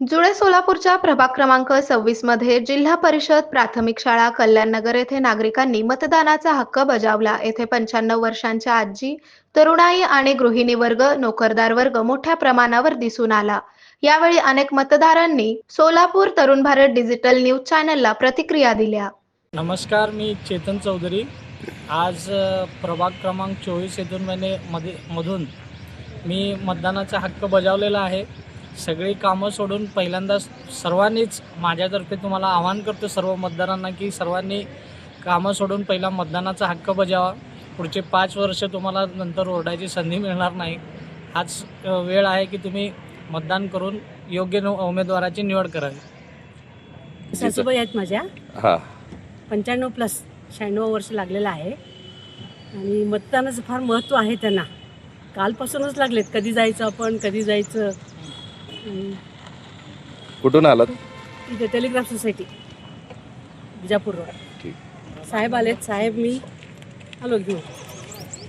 जुळे सोलापूरच्या प्रभाग क्रमांक सव्वीसमध्ये जिल्हा परिषद प्राथमिक शाळा कल्याणनगर येथे नागरिकांनी मतदानाचा हक्क बजावला. येथे पंच्याण्णव वर्षांच्या आजी तरुणाई आणि गृहिणी वर्ग नोकरदार वर्ग मोठ्या प्रमाणावर दिसून आला. यावेळी अनेक मतदारांनी सोलापूर तरुण भारत डिजिटल न्यूज चॅनलला प्रतिक्रिया दिल्या. नमस्कार मी चेतन चौधरी. आज प्रभाग क्रमांक चोवीस येथून मध्ये मधून मी मतदानाचा हक्क बजावलेला आहे. सगळी कामं सोडून पहिल्यांदा सर्वांनीच माझ्यातर्फे तुम्हाला आवाहन करतो सर्व मतदारांना की सर्वांनी कामं सोडून पहिला मतदानाचा हक्क बजावा. पुढचे पाच वर्ष तुम्हाला नंतर ओरडायची संधी मिळणार नाही. हाच वेळ आहे की तुम्ही मतदान करून योग्य न- उमेदवाराची निवड करावी. सासूबाई आहेत माझ्या. हा. पंच्याण्णव प्लस शहाण्णव वर्ष लागलेलं आहे. आणि मतदानाचं फार महत्त्व आहे त्यांना. कालपासूनच लागलेत. कधी जायचं आपण कधी जायचं? कुठून आलात? इथे टेलिग्राफ सोसायटी बिजापूर रोड ठीक. साहेब आलेत. साहेब मी आलो घेऊन.